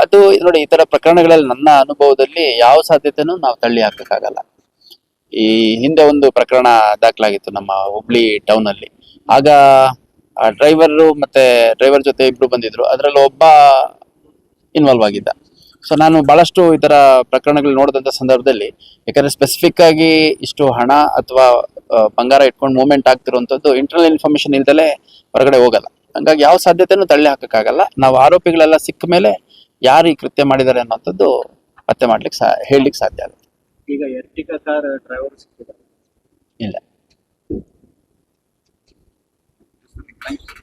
ಅದು ನೋಡಿ ಈ ತರ ಪ್ರಕರಣಗಳಲ್ಲಿ ನನ್ನ ಅನುಭವದಲ್ಲಿ ಯಾವ ಸಾಧ್ಯತೆನೂ ನಾವು ತಳ್ಳಿ ಹಾಕಕ್ಕಾಗಲ್ಲ. ಈ ಹಿಂದೆ ಒಂದು ಪ್ರಕರಣ ದಾಖಲಾಗಿತ್ತು ನಮ್ಮ ಹುಬ್ಳಿ ಟೌನ್ ಅಲ್ಲಿ. ಆಗ ಡ್ರೈವರ್ ಮತ್ತೆ ಡ್ರೈವರ್ ಜೊತೆ ಇಬ್ರು ಬಂದಿದ್ರು. ಅದರಲ್ಲಿ ಒಬ್ಬ ಇನ್ವಾಲ್ವ್ ಆಗಿದ್ದ. ಸೊ ನಾನು ಬಹಳಷ್ಟು ಈ ತರ ಪ್ರಕರಣಗಳು ನೋಡಿದಂತ ಸಂದರ್ಭದಲ್ಲಿ ಯಾಕಂದ್ರೆ ಸ್ಪೆಸಿಫಿಕ್ ಆಗಿ ಇಷ್ಟು ಹಣ ಅಥವಾ ಬಂಗಾರ ಇಟ್ಕೊಂಡು ಮೂವ್ಮೆಂಟ್ ಆಗ್ತಿರುವಂತದ್ದು ಇಂಟರ್ನಲ್ ಇನ್ಫಾರ್ಮೇಶನ್ ಇಲ್ದಲೆ ಹೊರಗಡೆ ಹೋಗಲ್ಲ. ಹಂಗಾಗಿ ಯಾವ ಸಾಧ್ಯತೆನೂ ತಳ್ಳಿ ಹಾಕಕ್ಕಾಗಲ್ಲ. ನಾವು ಆರೋಪಿಗಳೆಲ್ಲ ಸಿಕ್ಕ ಮೇಲೆ ಯಾರು ಈ ಕೃತ್ಯ ಮಾಡಿದ್ದಾರೆ ಅನ್ನೋಂಥದ್ದು ಪತ್ತೆ ಮಾಡ್ಲಿಕ್ಕೆ ಸಾ ಹೇಳಲಿಕ್ಕೆ ಸಾಧ್ಯ ಆಗುತ್ತೆ ಈಗ ಎರ್ಟಿಕಾ ಕಾರ್ ಡ್ರೈವರ್ ಸಿಕ್ಕಿದ್ದಾರೆ ಇಲ್ಲ. Thank you.